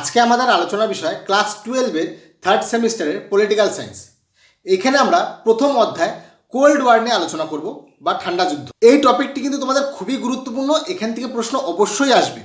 আজকে আমাদের আলোচনা বিষয় ক্লাস টুয়েলভের থার্ড সেমিস্টারের পলিটিক্যাল সায়েন্স এখানে আমরা প্রথম অধ্যায় কোল্ড ওয়ার নিয়ে আলোচনা করব বা ঠান্ডা যুদ্ধ। এই টপিকটি কিন্তু তোমাদের খুবই গুরুত্বপূর্ণ, এখান থেকে প্রশ্ন অবশ্যই আসবে।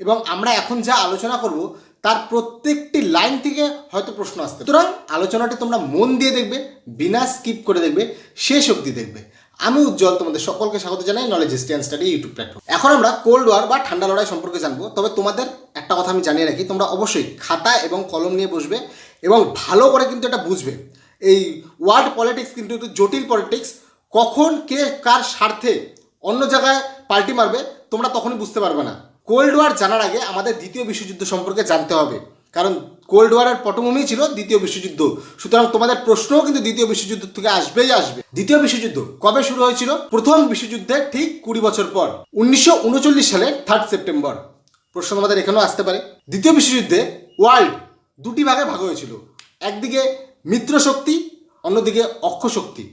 এবং আমরা এখন যা আলোচনা করব, তার প্রত্যেকটি লাইন থেকে হয়তো প্রশ্ন আসতে সুতরাং আলোচনাটি তোমরা মন দিয়ে দেখবে, বিনা স্কিপ করে দেখবে, শেষ অবধি দেখবে। আমি উজ্জ্বল তোমাদের সকলকে স্বাগত জানাই knowledge stand study YouTube platform এখন আমরা কোল্ড ওয়ার বা ঠান্ডা লড়াই সম্পর্কে জানব। তবে তোমাদের একটা কথা আমি জানিয়ে রাখি, তোমরা অবশ্যই খাতা এবং কলম নিয়ে বসবে এবং ভালো করে কিন্তু এটা বুঝবে। এই ওয়ার্ড পলিটিক্স কিন্তু একটু জটিল পলিটিক্স, কখন কে কার স্বার্থে অন্য জায়গায় পাল্টি মারবে, তোমরা তখনই বুঝতে পারবে না। কোল্ড ওয়ার জানার আগে আমাদের দ্বিতীয় বিশ্বযুদ্ধ সম্পর্কে জানতে হবে। কারণ কোল্ড ওয়ারের পটভূমি ছিল দ্বিতীয় বিশ্বযুদ্ধ। সুতরাং তোমাদের প্রশ্নও কিন্তু দ্বিতীয় বিশ্বযুদ্ধ থেকে আসবেই আসবে। দ্বিতীয় বিশ্বযুদ্ধ কবে শুরু হয়েছিল? প্রথম বিশ্বযুদ্ধের ঠিক কুড়ি বছর পর, উনিশশো উনচল্লিশ সালের থার্ড সেপ্টেম্বর প্রশ্ন তোমাদের এখানেও আসতে পারে। দ্বিতীয় বিশ্বযুদ্ধে ওয়ার্ল্ড দুটি ভাগে ভাগ হয়েছিল। একদিকে মিত্র শক্তি, অন্যদিকে অক্ষ শক্তি।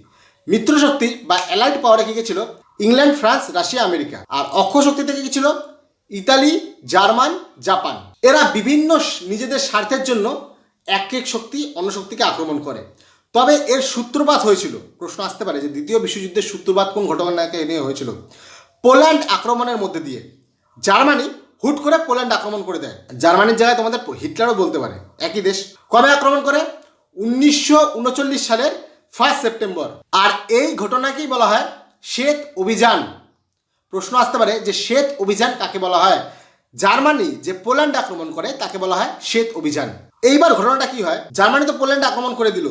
মিত্র শক্তি বা অ্যালাইড পাওয়ার রেখে গেছিল ইংল্যান্ড ফ্রান্স রাশিয়া আমেরিকা আর অক্ষ শক্তি থেকে কি ছিল? Italy, German, Japan. এরা বিভিন্ন নিজেদের স্বার্থের জন্য এক এক শক্তি অন্য শক্তিকে আক্রমণ করে। তবে এর সূত্রপাত হয়েছিল, প্রশ্ন আসতে পারে যে দ্বিতীয় বিশ্বযুদ্ধের সূত্রপাত কোন ঘটনাকে নিয়ে হয়েছিল? পোল্যান্ড আক্রমণের মধ্যে দিয়ে। জার্মানি হুট করে পোল্যান্ড আক্রমণ করে দেয়। জার্মানির জায়গায় তোমাদের হিটলারও বলতে পারে। একই দেশ। কবে আক্রমণ করে? উনিশশো উনচল্লিশ সালের ফার্স্ট সেপ্টেম্বর আর এই ঘটনাকেই বলা হয় শ্বেত অভিযান। প্রশ্ন আসতে পারে যে শ্বেত অভিযান কাকে বলা হয়? জার্মানি যে পোল্যান্ড আক্রমণ করে তাকে বলা হয় শ্বেত অভিযান। এইবার ঘটনাটা কি হয়? জার্মানি তো পোল্যান্ড আক্রমণ করে দিল।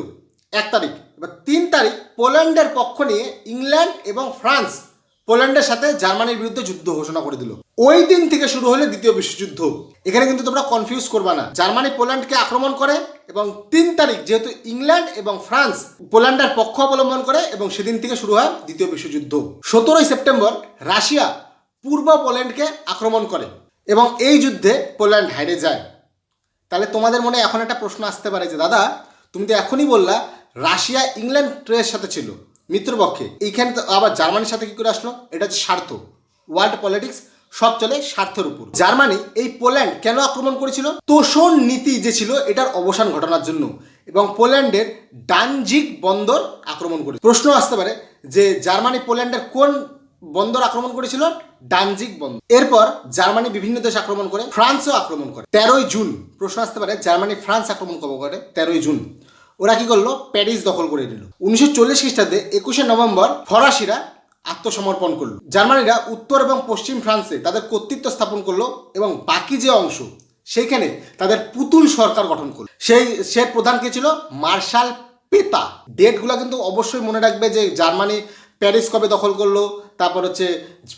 এক তারিখ। এবার তিন তারিখ পোল্যান্ডের পক্ষ নিয়ে ইংল্যান্ড এবং ফ্রান্স পোল্যান্ডের সাথে জার্মানির বিরুদ্ধে যুদ্ধ ঘোষণা করে দিল। ওই দিন থেকে শুরু হলো দ্বিতীয় বিশ্বযুদ্ধ। এখানে কিন্তু তোমরা কনফিউজ করবা না। জার্মানি পোল্যান্ডকে আক্রমণ করে এবং তিন তারিখ যেহেতু ইংল্যান্ড এবং ফ্রান্স পোল্যান্ডের পক্ষ অবলম্বন করে এবং সেদিন থেকে শুরু হয় দ্বিতীয় বিশ্বযুদ্ধ। সতেরোই সেপ্টেম্বর রাশিয়া পূর্ব পোল্যান্ডকে আক্রমণ করে এবং এই যুদ্ধে পোল্যান্ড হারে যায়। তাহলে তোমাদের মনে এখন একটা প্রশ্ন আসতে পারে যে, দাদা, তুমি তো এখনই বললা রাশিয়া ইংল্যান্ড ইংল্যান্ডের সাথে ছিল। মিত্রপক্ষে। এইখানে তো আবার জার্মানির সাথে কি করে আসলো? এটা হচ্ছে স্বার্থ। ওয়ার্ল্ড পলিটিক্স সব চলে স্বার্থের উপর। জার্মানি এই পোল্যান্ড কেন আক্রমণ করেছিল? তোষণ নীতি যে ছিল, এটার অবসান ঘটানোর জন্য। এবং পোল্যান্ডের ডানজিক বন্দর আক্রমণ করে প্রশ্ন আসতে পারে যে জার্মানি পোল্যান্ডের কোন বন্দর আক্রমণ করেছিল? ডানজিক বন্দর। এরপর জার্মানি বিভিন্ন দেশ আক্রমণ করে, ফ্রান্সও আক্রমণ করে। তেরোই জুন। প্রশ্ন আসতে পারে, জার্মানি ফ্রান্স আক্রমণ কবে করে? তেরোই জুন। ওরা কি করল? প্যারিস দখল করে নিল। উনিশশো চল্লিশ খ্রিস্টাব্দে একুশে নভেম্বর ফরাসিরা আত্মসমর্পণ করল। জার্মানিরা উত্তর এবং পশ্চিম ফ্রান্সে তাদের কর্তৃত্ব স্থাপন করল এবং বাকি যে অংশ, সেইখানে তাদের পুতুল সরকার গঠন করল। সেই, সে প্রধান কে ছিল? Marshal Petain. ডেটগুলো কিন্তু অবশ্যই মনে রাখবে যে জার্মানি প্যারিস কবে দখল করল, তারপর হচ্ছে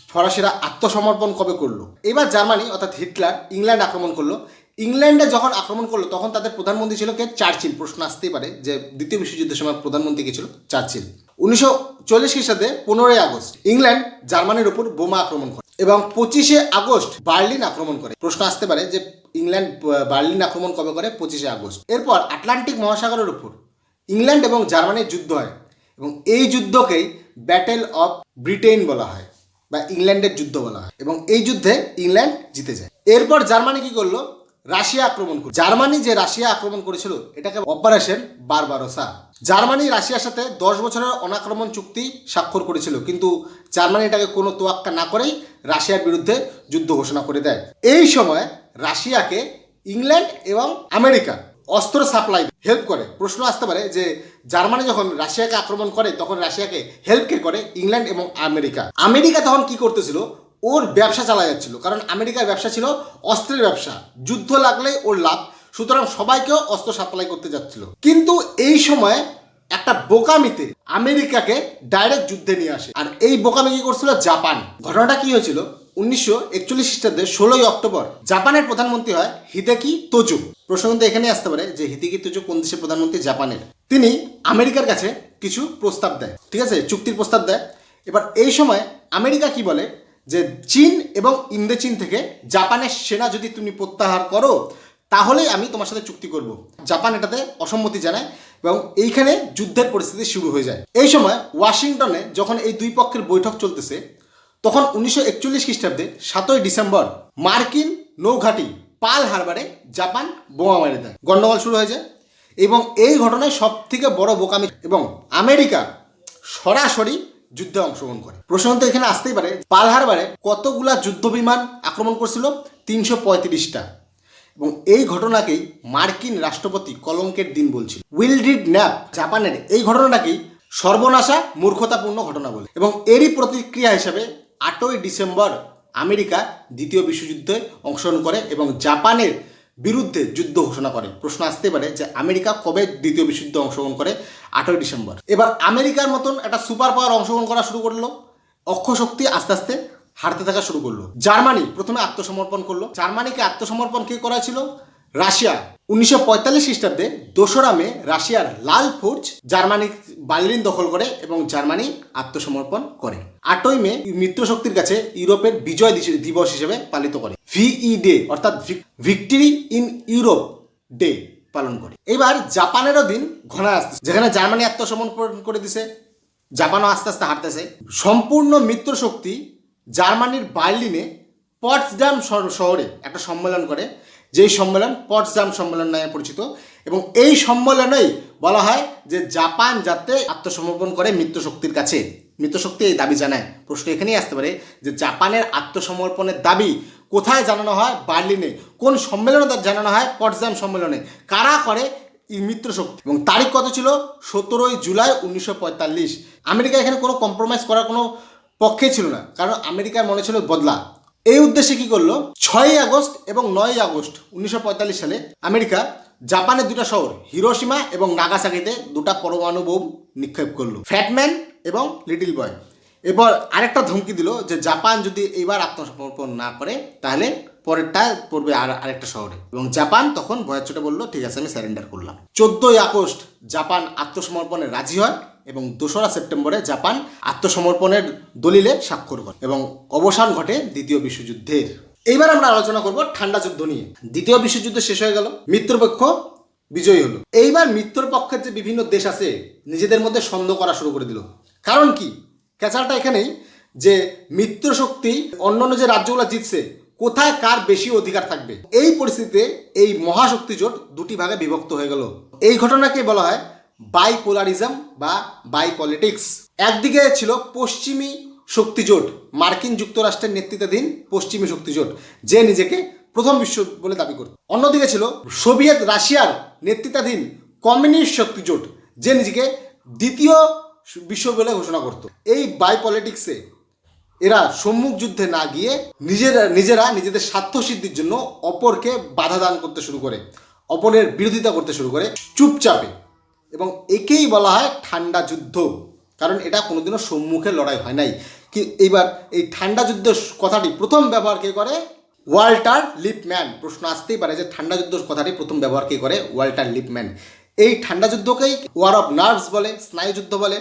ফরাসিরা আত্মসমর্পণ কবে করল। এবার জার্মানি অর্থাৎ হিটলার ইংল্যান্ড আক্রমণ করল। ইংল্যান্ডে যখন আক্রমণ করল, তখন তাদের প্রধানমন্ত্রী ছিল কে? চার্চিল। প্রশ্ন আসতেই পারে যে দ্বিতীয় বিশ্বযুদ্ধের সময় প্রধানমন্ত্রী কে ছিল? চার্চিল। উনিশশো চল্লিশ খ্রিস্টাব্দে পনেরোই আগস্ট, ইংল্যান্ড জার্মানির উপর বোমা আক্রমণ করে এবং পঁচিশে আগস্ট বার্লিন আক্রমণ করে। প্রশ্ন আসতে পারে যে ইংল্যান্ড বার্লিন আক্রমণ কবে করে? পঁচিশে আগস্ট। এরপর আটলান্টিক মহাসাগরের উপর ইংল্যান্ড এবং জার্মানির যুদ্ধ হয় এবং এই যুদ্ধকেই ব্যাটেল অফ ব্রিটেন বলা হয় বা ইংল্যান্ডের যুদ্ধ বলা হয় এবং এই যুদ্ধে ইংল্যান্ড জিতে যায়। এরপর জার্মানি কি করল? রাশিয়া আক্রমণ করে জার্মানি যে রাশিয়া আক্রমণ করেছিল, এটাকে অপারেশন বারবারোসা। জার্মানি রাশিয়ার সাথে দশ বছরের অনাক্রমণ চুক্তি স্বাক্ষর করেছিল, কিন্তু জার্মানি এটাকে কোনো তোয়াক্কা না করেই রাশিয়ার বিরুদ্ধে যুদ্ধ ঘোষণা করে দেয়। এই সময় রাশিয়াকে ইংল্যান্ড এবং আমেরিকা অস্ত্র সাপ্লাই হেল্প করে। প্রশ্ন আসতে পারে যে, জার্মানি যখন রাশিয়াকে আক্রমণ করে, তখন রাশিয়াকে হেল্প কে করে? ইংল্যান্ড এবং আমেরিকা। আমেরিকা তখন কি করতেছিল? ওর ব্যবসা চালা যাচ্ছিল। কারণ আমেরিকার ব্যবসা ছিল অস্ত্রের ব্যবসা। যুদ্ধ লাগলেই ওর লাভ, সুতরাং সবাইকেও অস্ত্র সাপ্লাই করতে যাচ্ছিল। কিন্তু এই সময় একটা বোকামিতে আমেরিকাকে ডাইরেক্ট যুদ্ধে নিয়ে আসে। আর এই বোকামি কি করছিল? জাপান। ঘটনাটা কি হয়েছিল? উনিশশো একচল্লিশ খ্রিস্টাব্দে ষোলোই অক্টোবর, জাপানের প্রধানমন্ত্রী হয় হিদেকি তোজু। প্রশ্ন কিন্তু এখানে আসতে পারে যে হিদেকি তোজু কোন দেশের প্রধানমন্ত্রী? জাপানের। তিনি আমেরিকার কাছে কিছু প্রস্তাব দেয়। ঠিক আছে? চুক্তির প্রস্তাব দেয়। এবার এই সময় আমেরিকা কি বলে? যে চীন এবং ইন্দোচীন থেকে জাপানের সেনা যদি তুমি প্রত্যাহার করো, তাহলেই আমি তোমার সাথে চুক্তি করব। জাপান এটাতে অসম্মতি জানায় এবং এইখানে যুদ্ধের পরিস্থিতি শুরু হয়ে যায়। এই সময় ওয়াশিংটনে যখন এই দুই পক্ষের বৈঠক চলতেছে, তখন উনিশশো একচল্লিশ খ্রিস্টাব্দে সাতই ডিসেম্বর মার্কিন নৌঘাটি পাল হারবারে জাপান বোমা মেরে দেয়। গন্ডগোল শুরু হয়ে যায় এবং এই ঘটনায় সব থেকে বড় বোকামি এবং আমেরিকা সরাসরি যুদ্ধে অংশগ্রহণ করে। প্রশ্ন তো এখানে আসতেই পারে পাল হারবারে কতগুলা যুদ্ধ বিমান আক্রমণ করছিল? তিনশো পঁয়ত্রিশটা। এবং এই ঘটনাকেই মার্কিন রাষ্ট্রপতি কলঙ্কের দিন বলছিল। উইলড্রিড ন্যাপ, জাপানের এই ঘটনাটাকেই সর্বনাশা, মূর্খতাপূর্ণ ঘটনা বলে। এবং এরই প্রতিক্রিয়া হিসেবে আটই ডিসেম্বর আমেরিকা দ্বিতীয় বিশ্বযুদ্ধে অংশগ্রহণ করে এবং জাপানের বিরুদ্ধে যুদ্ধ ঘোষণা করে। প্রশ্ন আসতে পারে যে আমেরিকা কবে দ্বিতীয় বিশ্বযুদ্ধে অংশগ্রহণ করে? আঠেরোই ডিসেম্বর। এবার আমেরিকার মতন একটা সুপার পাওয়ার অংশগ্রহণ করা শুরু করল। অক্ষশক্তি আস্তে আস্তে হারতে থাকা শুরু করল। জার্মানি প্রথমে আত্মসমর্পণ করল। জার্মানিকে আত্মসমর্পণ কে করেছিল রাশিয়া। উনিশশো পঁয়তাল্লিশ খ্রিস্টাব্দে দোসরা মে রাশিয়ার লাল ফোর্জ জার্মানি বার্লিন দখল করে এবং জার্মানি আত্মসমর্পণ করে। আটই মে মিত্রশক্তির কাছে ইউরোপের বিজয় দিবস হিসেবে পালিত করে। ভিই ডে, অর্থাৎ ভিক্টরি ইন ইউরোপ ডে পালন করে। এবার জাপানেরও দিন ঘনায় আসছে যেখানে জার্মানি আত্মসমর্পণ করে দিছে, জাপানও আস্তে আস্তে হারতেছে। সম্পূর্ণ মিত্র শক্তি জার্মানির বার্লিনে পটসডাম শহরে একটা সম্মেলন করে। যেই সম্মেলন পটসডাম সম্মেলন নামে পরিচিত। এবং এই সম্মেলনেই বলা হয় যে জাপান যাতে আত্মসমর্পণ করে মিত্র শক্তির কাছে। মিত্র শক্তি এই দাবি জানায়। প্রশ্ন এখানেই আসতে পারে যে জাপানের আত্মসমর্পণের দাবি কোথায় জানানো হয়? বার্লিনে। কোন সম্মেলনে তার জানানো হয়? পটসডাম সম্মেলনে। কারা করে? এই মিত্র এবং তারিখ কত ছিল? সতেরোই জুলাই উনিশশো পঁয়তাল্লিশ। আমেরিকা এখানে কোনো কম্প্রোমাইজ করার কোনো পক্ষে ছিল না। কারণ আমেরিকার মনে ছিল বদলা। এই উদ্দেশ্যে কি করল? ছয়ই আগস্ট এবং নয়ই আগস্ট উনিশশো পঁয়তাল্লিশ সালে আমেরিকা জাপানের দুটা শহর হিরোসীমা এবং নাগাসাকিতে দুটা পরমাণু বোম নিক্ষেপ করল। ফ্যাটম্যান এবং লিটিল বয়। এবার আরেকটা ধমকি দিল যে জাপান যদি এইবার আত্মসমর্পণ না করে, তাহলে পরেরটা পড়বে আর আরেকটা শহরে। এবং জাপান তখন ভয়ের চোটে বলল, ঠিক আছে, আমি স্যারেন্ডার করলাম। চোদ্দই আগস্ট জাপান আত্মসমর্পণে রাজি হয়। এবং দোসরা সেপ্টেম্বরে জাপান আত্মসমর্পণের দলিলে স্বাক্ষর করে এবং অবসান ঘটে দ্বিতীয় বিশ্বযুদ্ধের। এইবার আমরা আলোচনা করব ঠান্ডা যুদ্ধ নিয়ে। দ্বিতীয় বিশ্বযুদ্ধ শেষ হয়ে গেল মিত্রপক্ষ বিজয়ী হলো। এইবার মিত্রপক্ষের যে বিভিন্ন দেশ আছে, নিজেদের মধ্যে সন্দেহ করা শুরু করে দিল। কারণ কি? ক্যাচালটা এখানেই যে মিত্র শক্তি অন্যান্য যে রাজ্যগুলো জিতছে, কোথায় কার বেশি অধিকার থাকবে? এই পরিস্থিতিতে এই মহাশক্তি জোট দুটি ভাগে বিভক্ত হয়ে গেল। এই ঘটনাকে বলা হয় বাইপোলারিজম বা বাইপলিটিক্স একদিকে ছিল পশ্চিমী শক্তিজোট, মার্কিন যুক্তরাষ্ট্রের নেতৃত্বাধীন পশ্চিমী শক্তিজোট, যে নিজেকে প্রথম বিশ্ব বলে দাবি করত। অন্যদিকে ছিল সোভিয়েত রাশিয়ার নেতৃত্বাধীন কমিউনিস্ট শক্তিজোট, যে নিজেকে দ্বিতীয় বিশ্ব বলে ঘোষণা করত। এই বাইপলিটিক্সে এরা সম্মুখ যুদ্ধে না গিয়ে নিজেরা নিজেরা নিজেদের স্বার্থ সিদ্ধির জন্য অপরকে বাধা দান করতে শুরু করে, অপরের বিরোধিতা করতে শুরু করে, চুপচাপে। এবং একেই বলা হয় ঠান্ডা যুদ্ধ। কারণ এটা কোনোদিনও সম্মুখে লড়াই হয় নাই। কি, এইবার এই ঠান্ডা যুদ্ধ কথাটি প্রথম ব্যবহার কে করে? Walter Lippmann. প্রশ্ন আসতেই পারে যে ঠান্ডা যুদ্ধ কথাটি প্রথম ব্যবহার কে করে? Walter Lippmann. এই ঠান্ডা যুদ্ধকেই ওয়ার অফ নার্ভস বলে, স্নায়ু যুদ্ধ বলে,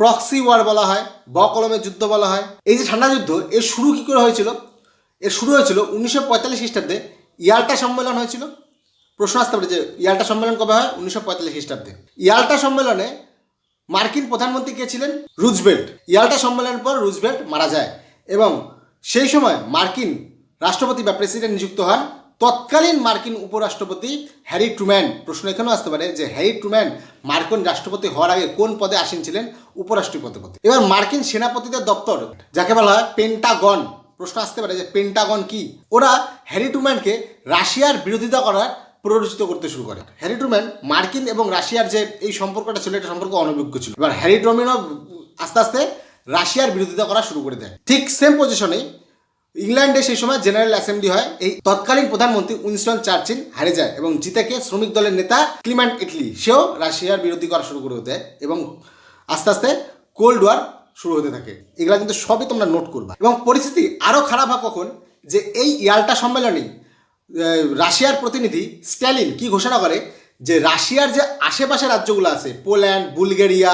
প্রক্সি ওয়ার বলা হয় ব কলমের যুদ্ধ বলা হয়। এই যে ঠান্ডা যুদ্ধ, এর শুরু কী করে হয়েছিল? এর শুরু হয়েছিল উনিশশো পঁয়তাল্লিশ খ্রিস্টাব্দে। ইয়াল্টা সম্মেলন হয়েছিল। প্রশ্ন আসতে পারে যে, ইয়াল্টা সম্মেলন কবে হয়? উনিশশো পঁয়তাল্লিশ খ্রিস্টাব্দে। ইয়াল্টা সম্মেলনে মার্কিন প্রধানমন্ত্রী কে ছিলেন? রুজবেল্ট ইয়াল্টা সম্মেলনের পর রুজবেল্ট মারা যায় এবং সেই সময় মার্কিন রাষ্ট্রপতি বা প্রেসিডেন্ট নিযুক্ত হন। তৎকালীন মার্কিন উপরাষ্ট্রপতি হ্যারি ট্রুম্যান। প্রশ্ন এখানেও আসতে পারে যে, হ্যারি ট্রুম্যান মার্কিন রাষ্ট্রপতি হওয়ার আগে কোন পদে আসীন ছিলেন? উপরাষ্ট্রপতি। পদে এবার মার্কিন সেনাপতিদের দপ্তর, যাকে বলা হয় পেন্টাগন। প্রশ্ন আসতে পারে যে, পেন্টাগন কি? ওরা হ্যারি ট্রুম্যানকে রাশিয়ার বিরোধিতা করার প্ররোচিত করতে শুরু করে। হ্যারি ট্রুম্যান মার্কিন এবং রাশিয়ার যে এই সম্পর্কটা ছিল এটা সম্পর্ক অনভিজ্ঞ ছিল। এবার হ্যারি ট্রুম্যানও আস্তে আস্তে রাশিয়ার বিরোধিতা করা শুরু করে দেয়। ঠিক সেম পজিশনে ইংল্যান্ডে সেই সময় জেনারেল অ্যাসেম্বলি হয়। এই তৎকালীন প্রধানমন্ত্রী উইনস্টন চার্চিল হারে যায় এবং জিতেকে শ্রমিক দলের নেতা ক্লিম্যান্ট ইটলি সেও রাশিয়ার বিরোধী করা শুরু করে দেয় এবং আস্তে আস্তে কোল্ড ওয়ার শুরু হতে থাকে। এগুলা কিন্তু সবই তোমরা নোট করবা। এবং পরিস্থিতি আরও খারাপ হয় কখন? যে এই ইয়াল্টা সম্মেলনে আহ, রাশিয়ার প্রতিনিধি স্ট্যালিন কি ঘোষণা করে? যে রাশিয়ার যে আশেপাশে রাজ্যগুলো আছে, পোল্যান্ড, বুলগেরিয়া,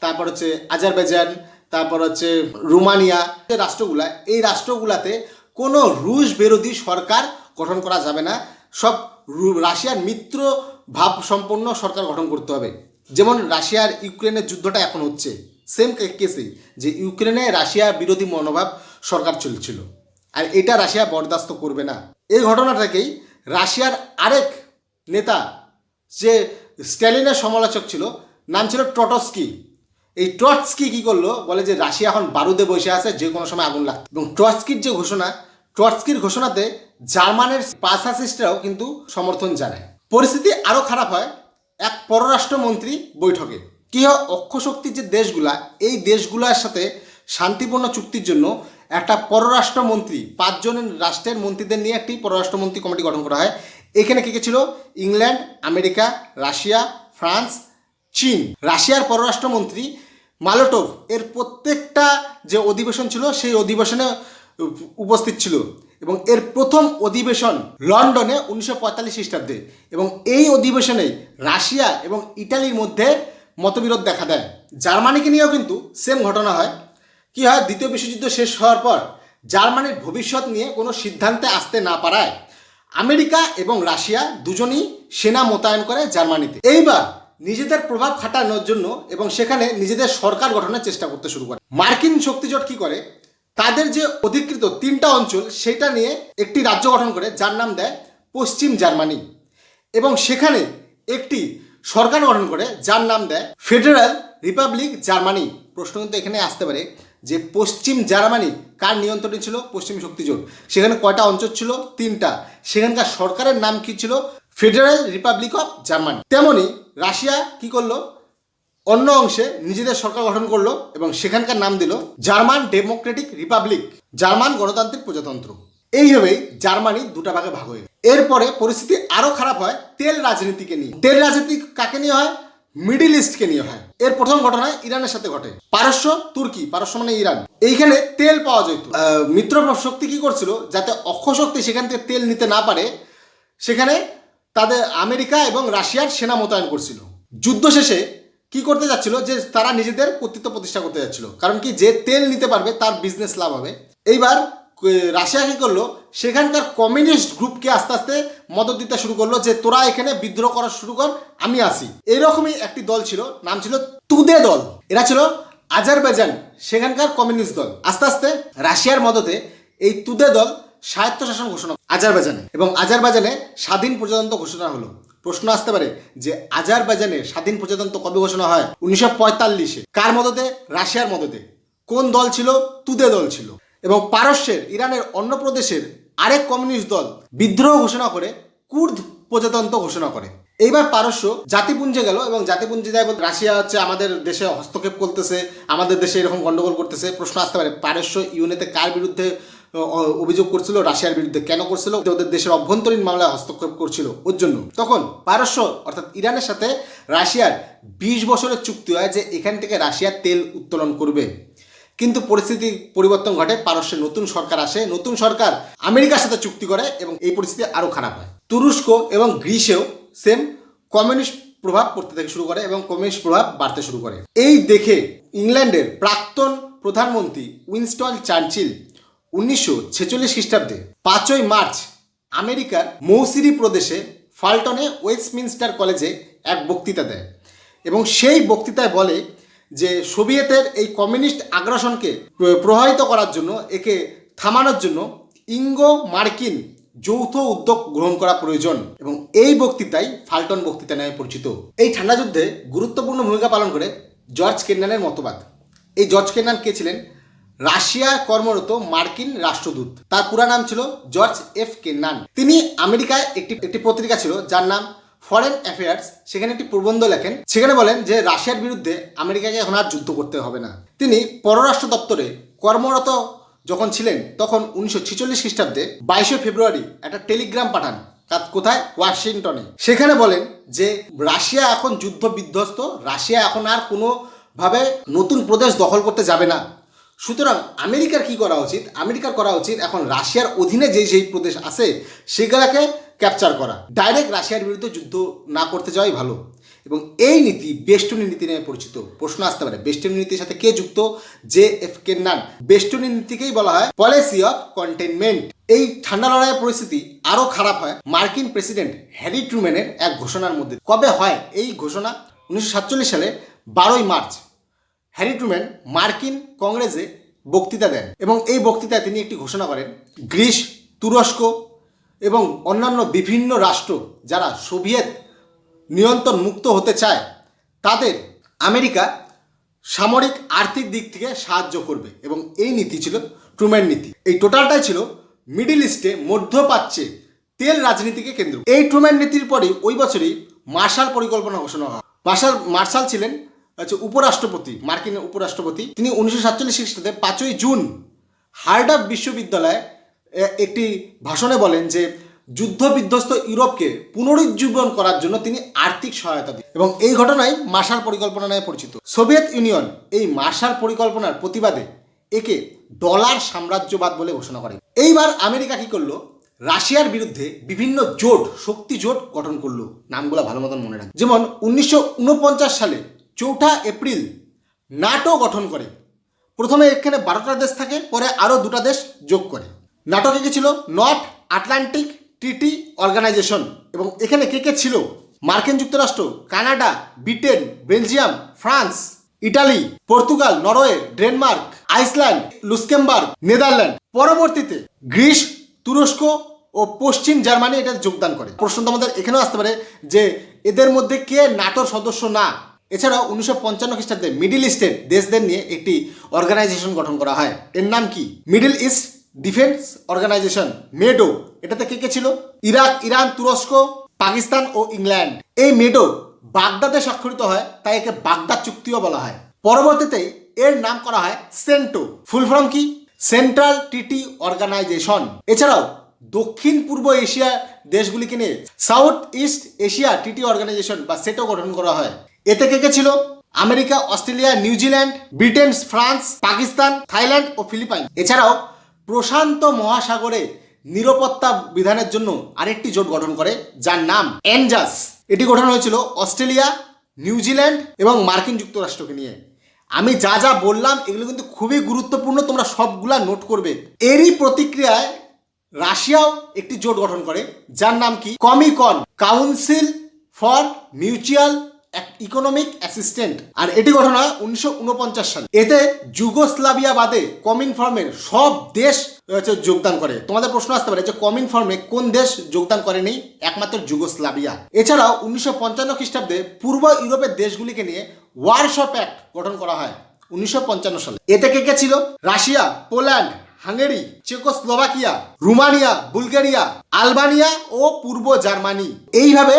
তারপর হচ্ছে আজারবাইজান, তারপর হচ্ছে রোমানিয়া, যে রাষ্ট্রগুলা, এই রাষ্ট্রগুলাতে কোনো রুশ বিরোধী সরকার গঠন করা যাবে না। সব রাশিয়ার মিত্র ভাব সম্পন্ন সরকার গঠন করতে হবে। যেমন রাশিয়ার ইউক্রেনের যুদ্ধটা এখন হচ্ছে। সেম কেসেই যে ইউক্রেনে রাশিয়া বিরোধী মনোভাব সরকার চলছিল। আর এটা রাশিয়া বরদাস্ত করবে না। এই ঘটনাটাকেই রাশিয়ার আরেক নেতা যে স্ট্যালিনের সমালোচক ছিল, নাম ছিল টটস্কি। এই ট্রটস্কি কি করল? বলে যে রাশিয়া এখন বারুদে বসে আছে, যে কোনো সময় আগুন লাগবে এবং ট্রটস্কির যে ঘোষণা ট্রটস্কির ঘোষণাতে জার্মানের পাসাসিস্টরাও কিন্তু সমর্থন জানায়। পরিস্থিতি আরও খারাপ হয় এক পররাষ্ট্রমন্ত্রী বৈঠকে। কি হয়? অক্ষশক্তির যে দেশগুলা, এই দেশগুলোর সাথে শান্তিপূর্ণ চুক্তির জন্য একটা পররাষ্ট্রমন্ত্রী পাঁচজনের রাষ্ট্রের মন্ত্রীদের নিয়ে একটি পররাষ্ট্রমন্ত্রী কমিটি গঠন করা হয়। এখানে কে কে ছিল? ইংল্যান্ড, আমেরিকা, রাশিয়া, ফ্রান্স, চীন। রাশিয়ার পররাষ্ট্রমন্ত্রী মালোটোভ, এর প্রত্যেকটা যে অধিবেশন ছিল, সেই অধিবেশনে উপস্থিত ছিল। এবং এর প্রথম অধিবেশন লন্ডনে উনিশশো পঁয়তাল্লিশ খ্রিস্টাব্দে। এবং এই অধিবেশনে রাশিয়া এবং ইটালির মধ্যে মতবিরোধ দেখা দেয়। জার্মানিকে নিয়েও কিন্তু সেম ঘটনা হয়। কি হয়? দ্বিতীয় বিশ্বযুদ্ধ শেষ হওয়ার পর জার্মানির ভবিষ্যৎ নিয়ে কোনো সিদ্ধান্তে আসতে না পারায় আমেরিকা এবং রাশিয়া দুজনই সেনা মোতায়েন করে জার্মানিতে। এইবার নিজেদের প্রভাব খাটানোর জন্য এবং সেখানে নিজেদের সরকার গঠনের চেষ্টা করতে শুরু করে। মার্কিন শক্তিজোট কি করে? তাদের যে অধিকৃত তিনটা অঞ্চল সেটা নিয়ে একটি রাজ্য গঠন করে, যার নাম দেয় পশ্চিম জার্মানি। এবং সেখানে একটি সরকার গঠন করে, যার নাম দেয় ফেডারেল রিপাবলিক জার্মানি। প্রশ্ন কিন্তু এখানে আসতে পারে যে পশ্চিম জার্মানি কার নিয়ন্ত্রণে ছিল? পশ্চিম শক্তিজোট। সেখানে কয়টা অঞ্চল ছিল? তিনটা। সেখানকার সরকারের নাম কি ছিল? Federal Republic of Germany. তেমনি রাশিয়া কি করল? অন্য অংশে নিজেদের সরকার গঠন করল এবং সেখানকার নাম দিল জার্মান ডেমোক্রেটিক রিপাবলিক, জার্মান গণতান্ত্রিক প্রজাতন্ত্র। এইভাবেই জার্মানি দুটা ভাগে ভাগ হয়ে এরপরে পরিস্থিতি আরও খারাপ হয় তেল রাজনীতিকে নিয়ে। তেল রাজনীতি কাকে নিয়ে হয়? মিডিল ইস্টকে নিয়ে হয়। এর প্রথম ঘটনা ইরানের সাথে ঘটে। পারস্য, তুর্কি, পারস্য মানে ইরান। এইখানে তেল পাওয়া যেত মিত্র শক্তি কি করছিল? যাতে অক্ষ শক্তি সেখান থেকে তেল নিতে না পারে, সেখানে তাদের আমেরিকা এবং রাশিয়ার সেনা মোতায়েন করছিল। যুদ্ধ শেষে কি করতে যাচ্ছিল? যে তারা নিজেদের কর্তৃত্ব প্রতিষ্ঠা করতে যাচ্ছিল। কারণ কি, যে তেল নিতে পারবে, তার বিজনেস লাভ হবে। এইবার রাশিয়া কী করল সেখানকার কমিউনিস্ট গ্রুপকে আস্তে আস্তে মদত দিতে শুরু করল যে, তোরা এখানে বিদ্রোহ করা শুরু কর, আমি আসি এরকমই একটি দল ছিল, নাম ছিল তুদে দল। এরা ছিল আজারবাইজান, সেখানকার কমিউনিস্ট দল। আস্তে আস্তে রাশিয়ার মদতে এই তুদে দল স্বায়ত্তশাসন ঘোষণা আজারবাইজানে এবং আজারবাইজানে স্বাধীন প্রজাতন্ত্র ঘোষণা হলো। প্রশ্ন আসতে পারে যে, আজারবাইজানে স্বাধীন প্রজাতন্ত্র কবে ঘোষণা হয়? উনিশশো পঁয়তাল্লিশে। কার মদতে? রাশিয়ার মদতে। কোন দল ছিল? তুদে দল ছিল। এবং পারস্যের, ইরানের অন্য প্রদেশের আরেক কমিউনিস্ট দল বিদ্রোহ ঘোষণা করে, কুর্দ প্রজাতন্ত্র ঘোষণা করে। এইবার পারস্য জাতিপুঞ্জে গেল এবং জাতিপুঞ্জে যায় রাশিয়া হচ্ছে আমাদের দেশে হস্তক্ষেপ করতেছে, আমাদের দেশে এরকম গন্ডগোল করতেছে। প্রশ্ন আসতে পারে, পারস্য ইউনেতে কার বিরুদ্ধে অভিযোগ করছিল, রাশিয়ার বিরুদ্ধে কেন করছিল? ওদের দেশের অভ্যন্তরীণ মামলায় হস্তক্ষেপ করছিল ওর জন্য। তখন পারস্য, অর্থাৎ ইরানের সাথে রাশিয়ার বিশ বছরের চুক্তি হয় যে এখান থেকে রাশিয়া তেল উত্তোলন করবে। কিন্তু পরিস্থিতি পরিবর্তন ঘটে পারস্যের নতুন সরকার আসে, নতুন সরকার আমেরিকার সাথে চুক্তি করে এবং এই পরিস্থিতি আরও খারাপ হয়। তুরস্ক এবং গ্রিসেও সেম কমিউনিস্ট প্রভাব পড়তে থেকে শুরু করে এবং কমিউনিস্ট প্রভাব বাড়তে শুরু করে। এই দেখে ইংল্যান্ডের প্রাক্তন প্রধানমন্ত্রী উইনস্টন চার্চিল উনিশশো ছেচল্লিশ খ্রিস্টাব্দে পাঁচই মার্চ আমেরিকার মৌসিরি প্রদেশে ফাল্টনে ওয়েস্টমিনস্টার কলেজে এক বক্তৃতা দেয় এবং সেই বক্তৃতায় বলে যে সোভিয়েতের এই কমিউনিস্ট আগ্রাসনকে প্রভাবিত করার জন্য, একে থামানোর জন্য ইঙ্গো মার্কিন যৌথ উদ্যোগ গ্রহণ করা প্রয়োজন এবং এই বক্তৃতাই ফাল্টন বক্তৃতা নামে পরিচিত। এই ঠান্ডা যুদ্ধে গুরুত্বপূর্ণ ভূমিকা পালন করে জর্জ কেন্নানের মতবাদ। এই জর্জ কেন্নান কে ছিলেন? রাশিয়া কর্মরত মার্কিন রাষ্ট্রদূত। তার পুরা নাম ছিল জর্জ এফ কেন্নান তিনি আমেরিকায় একটি একটি পত্রিকা ছিল, যার নাম ফরেন অ্যাফেয়ার্স সেখানে একটি প্রবন্ধ লেখেন, সেখানে বলেন যে রাশিয়ার বিরুদ্ধে আমেরিকাকে এখন আর যুদ্ধ করতে হবে না। তিনি পররাষ্ট্র দপ্তরে কর্মরত যখন ছিলেন, তখন উনিশশো ছিচল্লিশ খ্রিস্টাব্দে বাইশে ফেব্রুয়ারি একটা টেলিগ্রাম পাঠান কোথায়? ওয়াশিংটনে। সেখানে বলেন যে রাশিয়া এখন যুদ্ধ বিধ্বস্ত রাশিয়া এখন আর কোনোভাবে নতুন প্রদেশ দখল করতে যাবে না। সুতরাং আমেরিকার কি করা উচিত? আমেরিকার করা উচিত এখন রাশিয়ার অধীনে যেই যেই প্রদেশ আছে, সেগুলাকে ক্যাপচার করা। ডাইরেক্ট রাশিয়ার বিরুদ্ধে যুদ্ধ না করতে যাওয়াই ভালো। এবং এই নীতি বেষ্টনী নীতি নামে পরিচিত। প্রশ্ন আসতে পারে বেষ্টনী নীতির সাথে কে যুক্ত? জে এফ কেন্নান বেষ্টনী নীতিকেই বলা হয় পলিসি অফ কন্টেনমেন্ট এই ঠান্ডা লড়াইয়ের পরিস্থিতি আরও খারাপ হয় মার্কিন প্রেসিডেন্ট হ্যারি ট্রুম্যানের এক ঘোষণার মধ্যে। কবে হয় এই ঘোষণা? উনিশশো সাতচল্লিশ সালে, বারোই মার্চ। হ্যারি ট্রুম্যান মার্কিন কংগ্রেসে বক্তৃতা দেন এবং এই বক্তৃতায় তিনি একটি ঘোষণা করেন, গ্রিস তুরস্ক এবং অন্যান্য বিভিন্ন রাষ্ট্র যারা সোভিয়েত নিয়ন্ত্রণ মুক্ত হতে চায়, তাদের আমেরিকা সামরিক আর্থিক দিক থেকে সাহায্য করবে এবং এই নীতি ছিল ট্রুম্যান নীতি। এই টোটালটাই ছিল মিডিল ইস্টে মধ্যপ্রাচ্যে তেল রাজনীতিকে কেন্দ্র। এই ট্রুম্যান নীতির পরে ওই বছরই মার্শাল পরিকল্পনা ঘোষণা হয়। মার্শাল মার্শাল ছিলেন হচ্ছে উপরাষ্ট্রপতি, মার্কিন উপরাষ্ট্রপতি। তিনি উনিশশো সাতচল্লিশ খ্রিস্টাব্দে পাঁচই জুন হার্ডাফ বিশ্ববিদ্যালয়ে একটি ভাষণে বলেন যে যুদ্ধ বিধ্বস্ত ইউরোপকে পুনরুজ্জীবন করার জন্য তিনি আর্থিক সহায়তা দেন এবং এই ঘটনাই মার্শাল পরিকল্পনা নামে পরিচিত। সোভিয়েত ইউনিয়ন এই মার্শাল পরিকল্পনার প্রতিবাদে একে ডলার সাম্রাজ্যবাদ বলে ঘোষণা করে। এইবার আমেরিকা কি করল? রাশিয়ার বিরুদ্ধে বিভিন্ন জোট, শক্তি জোট গঠন করল। নামগুলো ভালো মতন মনে রাখ যেমন উনিশশো ঊনপঞ্চাশ সালে চৌঠা এপ্রিল নাটো গঠন করে। প্রথমে এখানে বারোটা দেশ থাকে, পরে আরও দুটা দেশ যোগ করে। নাটকে কে ছিল? North Atlantic Treaty Organization. এবং এখানে কে কে ছিল? মার্কিন যুক্তরাষ্ট্র, Canada, Britain, Belgium, France, Italy, Portugal, Norway, Denmark, Iceland Luxembourg Netherland. পরবর্তীতে গ্রিস, তুরস্ক ও পশ্চিম জার্মানি এটা যোগদান করে। প্রশ্ন তোমাদের এখানেও আসতে পারে যে এদের মধ্যে কে নাটোর সদস্য না? এছাড়াও উনিশশো পঞ্চান্ন খ্রিস্টাব্দে মিডিল ইস্টের দেশদের নিয়ে একটি অর্গানাইজেশন গঠন করা হয়। এর নাম কি? Middle East Defence Organization, MEDO. এটাতে কে কে ছিল? ইরাক, ইরান, তুরস্ক, পাকিস্তান ও ইংল্যান্ড। এই মেডো বাগদাদে স্বাক্ষরিত হয়, তাই একে বাগদাদ চুক্তিও বলা হয়। পরবর্তীতে এর নাম করা হয় সেন্টো। ফুল ফর্ম কি? সেন্ট্রাল টিটি অর্গানাইজেশন। এছাড়াও, দক্ষিণ পূর্ব এশিয়া দেশগুলিকে নিয়ে সাউথ ইস্ট এশিয়া টিটি অর্গানাইজেশন বা সেটো গঠন করা হয়। এতে কে কে ছিল? America, Australia, New Zealand, Britain, France, Pakistan, Thailand ও ফিলিপাইন। এছাড়াও প্রশান্ত মহাসাগরে নিরাপত্তা বিধানের জন্য আরেকটি জোট গঠন করে, যার নাম এনজাস। এটি গঠন হয়েছিল অস্ট্রেলিয়া, নিউজিল্যান্ড এবং মার্কিন যুক্তরাষ্ট্রকে নিয়ে। আমি যা যা বললাম, এগুলো কিন্তু খুবই গুরুত্বপূর্ণ, তোমরা সবগুলা নোট করবে। এরই প্রতিক্রিয়ায় রাশিয়াও একটি জোট গঠন করে, যার নাম কি? COMECON, Council for Mutual Economic Assistant আর এটি হয় উনিশশো সালে। এতে যুগোস্লাভিয়া বাদে কমিন ফর্মের সব দেশ হচ্ছে যোগদান করে। তোমাদের প্রশ্ন আসতে পারে যে কমিন ফর্মে কোন দেশ যোগদান করেনি? একমাত্র যুগোস্লাভিয়া। এছাড়াও উনিশশো পঞ্চান্ন খ্রিস্টাব্দে পূর্ব ইউরোপের দেশগুলিকে নিয়ে ওয়ারশপ অ্যাক্ট গঠন করা হয় উনিশশো পঞ্চান্ন সালে। এতে কে কে ছিল? Russia, Poland, Hungary, Czechoslovakia, Rumania, Bulgaria, Albania ও পূর্ব জার্মানি। এইভাবে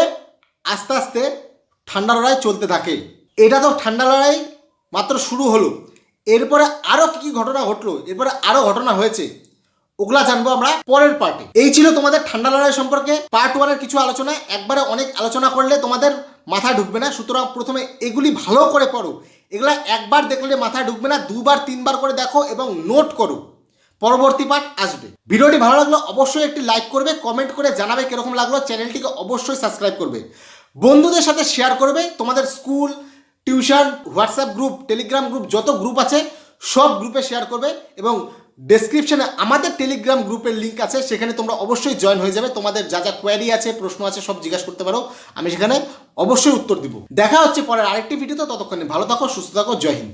আস্তে আস্তে ঠান্ডা লড়াই চলতে থাকে। এটা তো ঠান্ডা লড়াই মাত্র শুরু হলো। এরপরে আরও কী কী ঘটনা ঘটলো? এরপরে আরও ঘটনা হয়েছে। ওগুলা জানব আমরা পরের পার্টে এই ছিল তোমাদের ঠান্ডা লড়াই সম্পর্কে পার্ট ওয়ানের কিছু আলোচনা। একবারে অনেক আলোচনা করলে তোমাদের মাথায় ঢুকবে না। সুতরাং প্রথমে এগুলি ভালো করে পড়ো। এগুলা একবার দেখলে মাথায় ঢুকবে না, দুবার, তিনবার করে দেখো এবং নোট করো। পরবর্তী পার্ট আসবে। ভিডিওটি ভালো লাগলে অবশ্যই একটি লাইক করবে কমেন্ট করে জানাবে কীরকম লাগল চ্যানেলটিকে অবশ্যই সাবস্ক্রাইব করবে। বন্ধুদের সাথে শেয়ার করবে। তোমাদের school tuition WhatsApp group Telegram group যত গ্রুপ আছে, সব গ্রুপে শেয়ার করবে এবং ডেসক্রিপশানে আমাদের টেলিগ্রাম গ্রুপের লিঙ্ক আছে, সেখানে তোমরা অবশ্যই জয়েন হয়ে যাবে। তোমাদের যা যা কোয়ারি আছে, প্রশ্ন আছে, সব জিজ্ঞাসা করতে পারো। আমি সেখানে অবশ্যই উত্তর দিব। দেখা হচ্ছে পরের আরেকটি ভিডিওতে ততক্ষণে ভালো থাকো, সুস্থ থাকো, জয় হিন্দ।